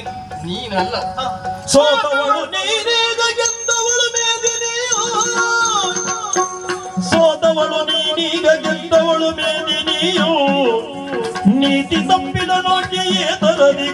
ನೀನು ನೀನಲ್ಲ ಸೋತವಳು ನೀನೀಗ ಗೆದ್ದವಳು ಮೇದಿನಿಯೋ. ಸೋತವಳು ನೀನೀಗ ಗೆದ್ದವಳು ಮೇದಿನಿಯೋ. ನೀತಿ ತಪ್ಪಿದ ನೋಟಿಯೇ ತರದಿ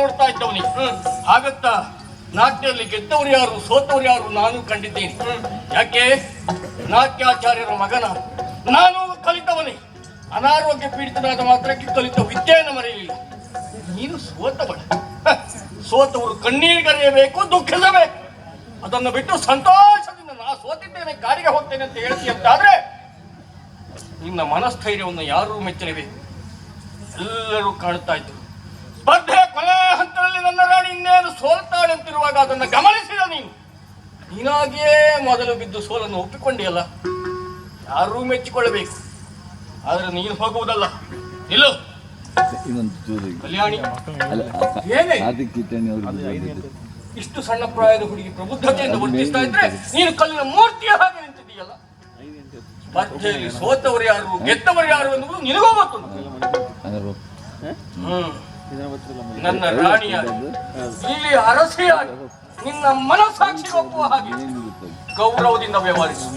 ನೋಡ್ತಾ ಇದ್ದವನಿ. ಆಗತ್ತ ನಾಟ್ಯದಲ್ಲಿ ಗೆದ್ದವರು ಯಾರು ಸೋತವ್ರು ಯಾರು ನಾನು ಕಂಡಿದ್ದೀನಿ. ಯಾಕೆ? ನಾಟ್ಯಾಚಾರ್ಯರ ಮಗನ ನಾನು ಕಲಿತವನಿ. ಅನಾರೋಗ್ಯ ಪೀಡಿತನಾದ ಮಾತ್ರಕ್ಕೆ ಕಲಿತ ವಿದ್ಯೆಯನ್ನು ಮರೆಯಲಿಲ್ಲ. ನೀನು ಸೋತವಳ. ಸೋತವರು ಕಣ್ಣೀರಿಗರೆಯಬೇಕು ದುಃಖಿಸಬೇಕು. ಅದನ್ನು ಬಿಟ್ಟು ಸಂತೋಷದಿಂದ ನಾ ಸೋತಿದ್ದೇನೆ ಕಾರಿಗೆ ಹೋಗ್ತೇನೆ ಅಂತ ಹೇಳ್ತಿ ಅಂತಾದ್ರೆ ನಿನ್ನ ಮನಸ್ಥೈರ್ಯವನ್ನು ಯಾರೂ ಮೆಚ್ಚಲೇಬೇಕು ಎಲ್ಲರೂ ಕಾಣ್ತಾ ಇದ್ರು ಸ್ಪರ್ಧೆ ಕೊನೆ ಹಂತದಲ್ಲಿ ನನ್ನ ರಾಣಿ ಇನ್ನೇನು ಸೋಲ್ತಾಳೆ ಅಂತಿರುವಾಗ ಅದನ್ನು ಗಮನಿಸಿದ ನೀನು? ನೀನಾಗಿಯೇ ಮೊದಲು ಬಿದ್ದು ಸೋಲನ್ನು ಒಪ್ಪಿಕೊಂಡಿಯಲ್ಲ? ಯಾರೂ ಮೆಚ್ಚಿಕೊಳ್ಳಬೇಕು ಆದರೆ ನೀನು ಹೋಗುವುದಲ್ಲ. ನಿಲ್ಲು. ಕಲ್ಯಾಣಿ. ಇಷ್ಟು ಸಣ್ಣ ಪ್ರಾಯದ ಹುಡುಗಿ ಪ್ರಬುದ್ಧತೆಯಿಂದ ವರ್ತಿಸ್ತಾ ಇದ್ರೆ ನೀನು ಕಲ್ಲಿನ ಮೂರ್ತಿಯ ಹಾಗೆ ನಿಂತಿದ್ದೀಯಲ್ಲ? ಸ್ಪರ್ಧೆಯಲ್ಲಿ ಸೋತವರು ಯಾರು ಗೆದ್ದವರು ಯಾರು ಎನ್ನುವುದು ನಿನಗೂ ಗೊತ್ತು ಹ್ಮ್. ನನ್ನ ರಾಣಿಯಾಗಿ ಇಲ್ಲಿ ಅರಸೆಯಾಗಿ ನಿನ್ನ ಮನಸ್ಸಾಕ್ಷಿ ಒಪ್ಪುವ ಹಾಗೆ ಗೌರವದಿಂದ ವ್ಯವಹರಿಸು.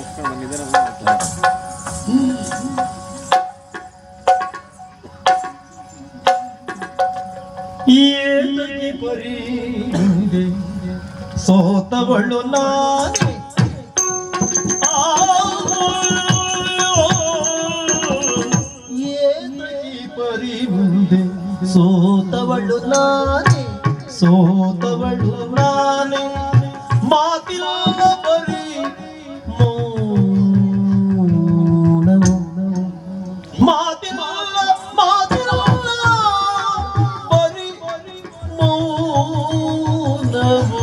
ಸೋತವಳು ನಾನೇ. ಏತಕ್ಕೆ ಪರಿ ಮುಂದೆ ಸೋತವಳು ನಾನೇ ಸೋತವಳು ನಾನೇ ಮಾತಿಲ್ಲ ಬರೀ ಮೌನವು ಮಾತಿಲ್ಲ ಮಾತಿಲ್ಲ ಬರೀ ಮೌನವು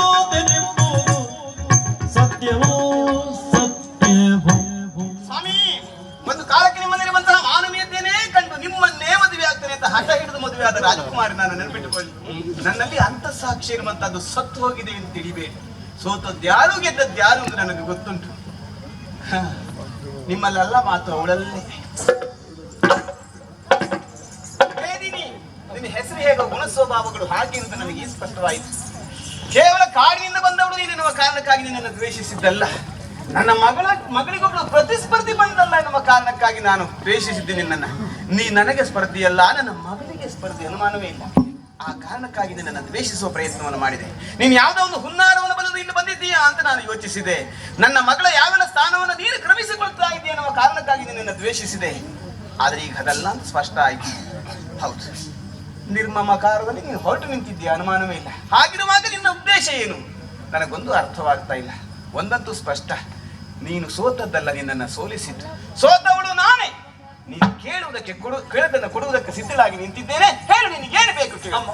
ಹಠ ಹಿಡಿದು ಮದುವೆ ಆದ ರಾಜಕುಮಾರಿ ನಾನು ನೆನಪಿಟ್ಟುಕೊಳ್ಳಿ ನನ್ನಲ್ಲಿ ಅಂತಃಸಾಕ್ಷಿ ಇರುವಂತದ್ದು ಸತ್ತು ಹೋಗಿದೆ ಎಂದು ತಿಳಿಬೇಡಿ ಸೋತದ್ಯಾರು ಗೆದ್ದದ್ಯಾರು ಎಂದು ನನಗೆ ಗೊತ್ತುಂಟು. ನಿಮ್ಮಲ್ಲೆಲ್ಲ ಮಾತು ಅವಳಲ್ಲೇ. ನಿನ್ನ ಹೆಸರು ಹೇಗೋ ಗುಣ ಸ್ವಭಾವಗಳು ಹಾಗೆ ಅಂತ ನನಗೆ ಸ್ಪಷ್ಟವಾಯಿತು. ಕೇವಲ ಕಾಡಿನಿಂದ ಬಂದವಳು ನೀನು ಕಾರಣಕ್ಕಾಗಿ ನಿನ್ನನ್ನು ದ್ವೇಷಿಸಿದ್ದಲ್ಲ. ನನ್ನ ಮಗಳ ಮಗಳಿಗೊಬ್ಬಳು ಪ್ರತಿಸ್ಪರ್ಧಿ ಬಂದಲ್ಲ ಎನ್ನುವ ಕಾರಣಕ್ಕಾಗಿ ನಾನು ಪ್ರೇಷಿಸಿದ್ದೀನಿ ನನ್ನ. ನೀ ನನಗೆ ಸ್ಪರ್ಧಿಯಲ್ಲ, ನನ್ನ ಮಗಳಿಗೆ ಸ್ಪರ್ಧಿ ಅನುಮಾನವೇ ಇಲ್ಲ. ಆ ಕಾರಣಕ್ಕಾಗಿ ನಿನ್ನನ್ನು ದ್ವೇಷಿಸುವ ಪ್ರಯತ್ನವನ್ನು ಮಾಡಿದೆ. ನೀನು ಯಾವುದೋ ಒಂದು ಹುನ್ನಾರವನ್ನು ಬಲ್ಲದು ಇಲ್ಲಿ ಬಂದಿದ್ದೀಯಾ ಅಂತ ನಾನು ಯೋಚಿಸಿದೆ. ನನ್ನ ಮಗಳ ಯಾವೆಲ್ಲ ಸ್ಥಾನವನ್ನು ನೀನು ಕ್ರಮಿಸಿಕೊಳ್ತಾ ಇದೆಯಾ ಎನ್ನುವ ಕಾರಣಕ್ಕಾಗಿ ನಿನ್ನನ್ನು ದ್ವೇಷಿಸಿದೆ. ಆದರೆ ಈಗ ಅದೆಲ್ಲ ಸ್ಪಷ್ಟ ಆಯಿತು. ಹೌದು. ನಿರ್ಮಮಕಾರದಲ್ಲಿ ನೀನು ಹೊರಟು ನಿಂತಿದ್ದೀಯ ಅನುಮಾನವೇ ಇಲ್ಲ. ಹಾಗಿರುವಾಗ ನಿನ್ನ ಉದ್ದೇಶ ಏನು? ನನಗೊಂದು ಅರ್ಥವಾಗ್ತಾ ಇಲ್ಲ. ಒಂದಂತೂ ಸ್ಪಷ್ಟ. ನೀನು ಸೋತದ್ದಲ್ಲ ನಿನ್ನನ್ನು ಸೋಲಿಸಿದ್ದು. ಸೋತವಳು ನಾನೇ. ನೀನು ಕೇಳುವುದಕ್ಕೆ ಕೊಡು ಕೇಳದನ್ನು ಕೊಡುವುದಕ್ಕೆ ಸಿದ್ಧಳಾಗಿ ನಿಂತಿದ್ದೇನೆ. ಹೇಳು ನಿನಗೇನು ಬೇಕು ಅಮ್ಮ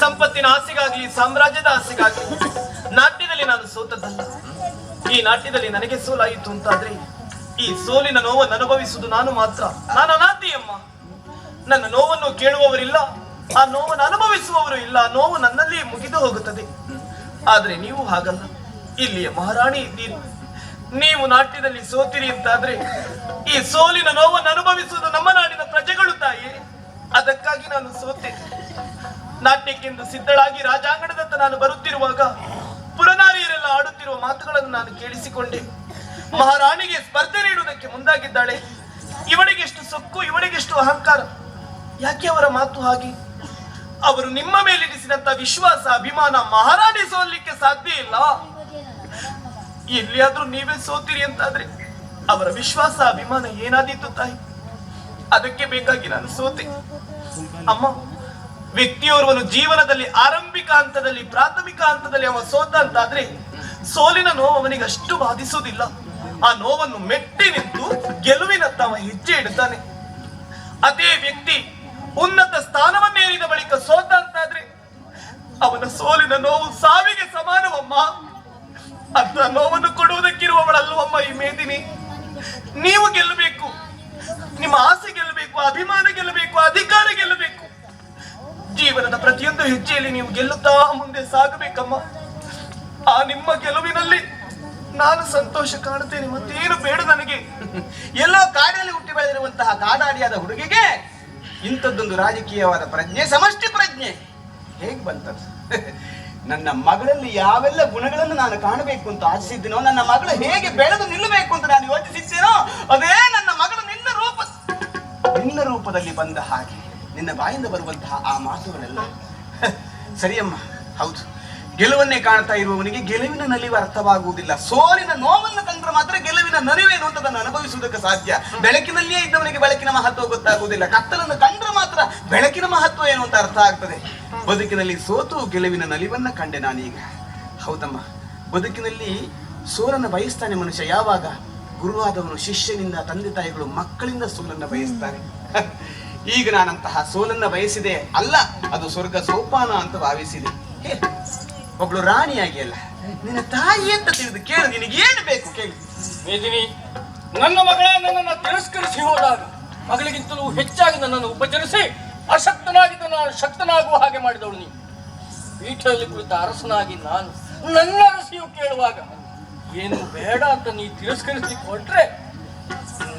ಸಂಪತ್ತಿನ ಆಸೆಗಾಗ್ಲಿ ಸಾಮ್ರಾಜ್ಯದ ಆಸೆಗಾಗ್ಲಿ ನಾಟ್ಯದಲ್ಲಿ ನಾನು ಸೋತದ್ದಲ್ಲ. ಈ ನಾಟ್ಯದಲ್ಲಿ ನನಗೆ ಸೋಲಾಯಿತು ಅಂತಾದ್ರೆ ಈ ಸೋಲಿನ ನೋವನ್ನು ಅನುಭವಿಸುವುದು ನಾನು ಮಾತ್ರ. ನಾನು ಅನಾಥಿಯಮ್ಮ ನನ್ನ ನೋವನ್ನು ಕೇಳುವವರಿಲ್ಲ ಆ ನೋವನ್ನು ಅನುಭವಿಸುವವರು ಇಲ್ಲ. ನೋವು ನನ್ನಲ್ಲಿ ಮುಗಿದು ಹೋಗುತ್ತದೆ. ಆದ್ರೆ ನೀವು ಹಾಗಲ್ಲ. ಇಲ್ಲಿಯ ಮಹಾರಾಣಿ ನೀವು ನಾಟ್ಯದಲ್ಲಿ ಸೋತಿರಿ ಅಂತಾದ್ರೆ ಈ ಸೋಲಿನ ನೋವನ್ನು ಅನುಭವಿಸುವುದು ನಮ್ಮ ನಾಡಿನ ಪ್ರಜೆಗಳು ತಾಯಿ. ಅದಕ್ಕಾಗಿ ನಾನು ಸೋತೆ. ನಾಟ್ಯಕ್ಕೆಂದು ಸಿದ್ಧಳಾಗಿ ರಾಜಾಂಗಣದತ್ತ ನಾನು ಬರುತ್ತಿರುವಾಗ ಪುರನಾರಿಯರೆಲ್ಲ ಆಡುತ್ತಿರುವ ಮಾತುಗಳನ್ನು ನಾನು ಕೇಳಿಸಿಕೊಂಡೆ. ಮಹಾರಾಣಿಗೆ ಸ್ಪರ್ಧೆ ನೀಡುವುದಕ್ಕೆ ಮುಂದಾಗಿದ್ದಾಳೆ. ಇವಳಿಗೆಷ್ಟು ಸೊಕ್ಕು ಇವಳಿಗೆಷ್ಟು ಅಹಂಕಾರ. ಯಾಕೆ ಅವರ ಮಾತು ಹಾಗೆ? ಅವರು ನಿಮ್ಮ ಮೇಲಿರಿಸಿದಂತ ವಿಶ್ವಾಸ, ಅಭಿಮಾನ ಮಹಾರಾಣಿ ಸೋಲಿಕ್ಕೆ ಸಾಧ್ಯ ಇಲ್ಲ. ಎಲ್ಲಿಯಾದ್ರೂ ನೀವೇ ಸೋತಿರಿ ಅಂತಾದ್ರೆ ಅವರ ವಿಶ್ವಾಸ, ಅಭಿಮಾನ ಏನಾದೀತು ತಾಯಿ? ಅದಕ್ಕೆ ಬೇಕಾಗಿ ನಾನು ಸೋತೆ. ಅಮ್ಮ, ವ್ಯಕ್ತಿಯೋರ್ವನು ಜೀವನದಲ್ಲಿ ಆರಂಭಿಕ ಹಂತದಲ್ಲಿ, ಪ್ರಾಥಮಿಕ ಹಂತದಲ್ಲಿ ಅವ ಸೋತ ಅಂತಾದ್ರೆ ಸೋಲಿನ ನೋವು ಅವನಿಗೆ ಅಷ್ಟು ಬಾಧಿಸುವುದಿಲ್ಲ. ಆ ನೋವನ್ನು ಮೆಟ್ಟಿ ನಿಂತು ಗೆಲುವಿನತ್ತ ಅವ ಹೆಜ್ಜೆ ಇಡ್ತಾನೆ. ಅದೇ ವ್ಯಕ್ತಿ ಉನ್ನತ ಸ್ಥಾನವನ್ನೇರಿದ ಬಳಿಕ ಸೋತ ಅಂತಾದ್ರೆ ಅವನ ಸೋಲಿನ ನೋವು ಸಾವಿಗೆ ಸಮಾನವಮ್ಮ? ಅಂತ ನೋವನ್ನು ಕೊಡುವುದಕ್ಕಿರುವವಳಲ್ವಮ್ಮ ಈ ಮೇದಿನಿ? ನೀವು ಗೆಲ್ಲಬೇಕು, ನಿಮ್ಮ ಆಸೆ ಗೆಲ್ಲಬೇಕು, ಅಭಿಮಾನ ಗೆಲ್ಲಬೇಕು, ಅಧಿಕಾರ ಗೆಲ್ಲಬೇಕು. ಜೀವನದ ಪ್ರತಿಯೊಂದು ಹೆಜ್ಜೆಯಲ್ಲಿ ನೀವು ಗೆಲ್ಲುತ್ತಾ ಮುಂದೆ ಸಾಗಬೇಕಮ್ಮ. ಆ ನಿಮ್ಮ ಗೆಲುವಿನಲ್ಲಿ ನಾನು ಸಂತೋಷ ಕಾಣುತ್ತೇನೆ, ಮತ್ತೇನು ಬೇಡ ನನಗೆ. ಎಲ್ಲ ಕಾಡಲ್ಲಿ ಹುಟ್ಟಿ ಬೆಳೆದಿರುವಂತಹ ಕಾಡಾಡಿಯಾದ ಹುಡುಗಿಗೆ ಇಂಥದ್ದೊಂದು ರಾಜಕೀಯವಾದ ಪ್ರಜ್ಞೆ, ಸಮಷ್ಟಿ ಪ್ರಜ್ಞೆ ಹೇಗೆ ಬಂತದ್ದು ನನ್ನ ಮಗಳಲ್ಲಿ ಯಾವೆಲ್ಲ ಗುಣಗಳನ್ನು ನಾನು ಕಾಣಬೇಕು ಅಂತ ಆಶಿಸಿದ್ದೀನೋ ನನ್ನ ಮಗಳು ಹೇಗೆ ಬೆಳೆದು ನಿಲ್ಲಬೇಕು ಅಂತ ನಾನು ಯೋಚಿಸಿದ್ದೇನೋ ಅದೇ ನನ್ನ ಮಗಳು ನಿನ್ನ ರೂಪ ನಿನ್ನ ರೂಪದಲ್ಲಿ ಬಂದ ಹಾಗೆ ನಿನ್ನ ಬಾಯಿಂದ ಬರುವಂತಹ ಆ ಮಾತುಗಳೆಲ್ಲ. ಸರಿಯಮ್ಮ, ಹೌದು. ಗೆಲುವನ್ನೇ ಕಾಣ್ತಾ ಇರುವವನಿಗೆ ಗೆಲುವಿನ ನಲಿವು ಅರ್ಥವಾಗುವುದಿಲ್ಲ. ಸೋಲಿನ ನೋವನ್ನು ಕಂಡ್ರೆ ಮಾತ್ರ ಗೆಲುವಿನ ನಲಿವೇನು ಅಂತ ಅದನ್ನು ಅನುಭವಿಸುವುದಕ್ಕೆ ಸಾಧ್ಯ. ಬೆಳಕಿನಲ್ಲಿಯೇ ಇದ್ದವನಿಗೆ ಬೆಳಕಿನ ಮಹತ್ವ ಗೊತ್ತಾಗುವುದಿಲ್ಲ. ಕತ್ತಲನ್ನು ಕಂಡ್ರೆ ಮಾತ್ರ ಬೆಳಕಿನ ಮಹತ್ವ ಏನು ಅಂತ ಅರ್ಥ ಆಗ್ತದೆ. ಬದುಕಿನಲ್ಲಿ ಸೋತು ಗೆಲುವಿನ ನಲಿವನ್ನ ಕಂಡೆ ನಾನೀಗ. ಹೌದಮ್ಮ. ಬದುಕಿನಲ್ಲಿ ಸೋಲನ್ನು ಬಯಸ್ತಾನೆ ಮನುಷ್ಯ. ಯಾವಾಗ? ಗುರುವಾದವನು ಶಿಷ್ಯನಿಂದ ತಂದೆ ತಾಯಿಗಳು ಮಕ್ಕಳಿಂದ ಸೋಲನ್ನು ಬಯಸ್ತಾರೆ. ಈಗ ನಾನಂತಹ ಸೋಲನ್ನ ಬಯಸಿದೆ ಅಲ್ಲ, ಅದು ಸ್ವರ್ಗ ಸೋಪಾನ ಅಂತ ಭಾವಿಸಿದೆ. ಒಬ್ಳು ರಾಣಿಯಾಗಿ ಅಲ್ಲ ನಿನ್ನ ತಾಯಿ ಅಂತ ತಿಳಿದು ಕೇಳು ನಿನಗೆ ಏನು ಬೇಕು ಕೇಳಿ. ಮೇದಿನಿ ನನ್ನ ಮಗಳ ನನ್ನನ್ನು ತಿರಸ್ಕರಿಸಿ ಹೋದಾಗ ಮಗಳಿಗಿಂತಲೂ ಹೆಚ್ಚಾಗಿ ನನ್ನನ್ನು ಉಪಚರಿಸಿ ಅಶಕ್ತನಾಗಿದ್ದ ನಾನು ಶಕ್ತನಾಗುವ ಹಾಗೆ ಮಾಡಿದವಳು ನೀನು. ಪೀಠದಲ್ಲಿ ಕುಳಿತ ಅರಸನಾಗಿ ನಾನು ನನ್ನ ಅರಸಿಯು ಕೇಳುವಾಗ ಏನು ಬೇಡ ಅಂತ ನೀ ತಿರಸ್ಕರಿಸಿ ಕೊಟ್ರೆ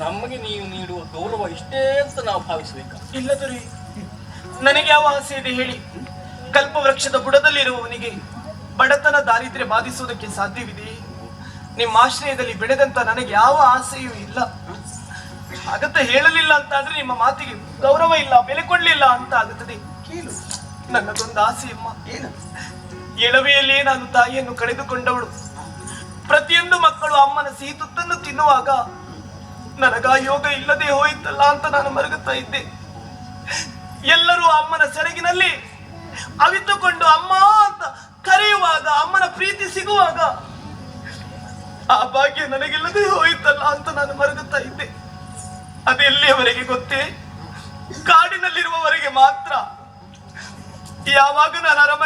ನಮಗೆ ನೀವು ನೀಡುವ ಗೌರವ ಇಷ್ಟೇ ಅಂತ ನಾವು ಭಾವಿಸಬೇಕು. ಇಲ್ಲದರಿ ನನಗೆ ಯಾವ ಆಸೆ ಇದೆ ಹೇಳಿ. ಕಲ್ಪವೃಕ್ಷದ ಬುಡದಲ್ಲಿರುವವನಿಗೆ ಬಡತನ ದಾರಿದ್ರ್ಯ ಬಾಧಿಸುವುದಕ್ಕೆ ಸಾಧ್ಯವಿದೆ? ನಿಮ್ಮ ಆಶ್ರಯದಲ್ಲಿ ಬೆಳೆದಂತ ನನಗೆ ಯಾವ ಆಸೆಯೂ ಇಲ್ಲ. ಅಗತ್ಯ ಹೇಳಲಿಲ್ಲ ಅಂತ ಆದ್ರೆ ನಿಮ್ಮ ಮಾತಿಗೆ ಗೌರವ ಇಲ್ಲ ಬೆಲೆ ಕೊಡ್ಲಿಲ್ಲ ಅಂತ ಆಗುತ್ತದೆ. ಕೇಳು. ನನ್ನದೊಂದು ಆಸೆಯಮ್ಮ ಏನು? ಎಳವೆಯಲ್ಲೇ ನಾನು ತಾಯಿಯನ್ನು ಕಳೆದುಕೊಂಡವಳು. ಪ್ರತಿಯೊಂದು ಮಕ್ಕಳು ಅಮ್ಮನ ಸಿಹಿ ತುತ್ತನ್ನು ತಿನ್ನುವಾಗ ನನಗ ಯೋಗ ಇಲ್ಲದೆ ಹೋಯಿತಲ್ಲ ಅಂತ ನಾನು ಮರಗುತ್ತಾ ಇದ್ದೆ. ಎಲ್ಲರೂ ಅಮ್ಮನ ಸೆರಗಿನಲ್ಲಿ ಅವಿತುಕೊಂಡು ಅಮ್ಮ ಭಾಗ್ಯ ನನಗಿಲ್ಲದೆ ಹೋಯಿತಲ್ಲ ಅಂತ ನಾನು ಮರಗುತ್ತಾ ಇದ್ದೆ. ಅದೆಲ್ಲಿಯವರೆಗೆ ಗೊತ್ತೇ? ಕಾಡಿನಲ್ಲಿರುವವರೆಗೆ ಮಾತ್ರ. ಯಾವಾಗ ನಾನು ಅರಮನೆ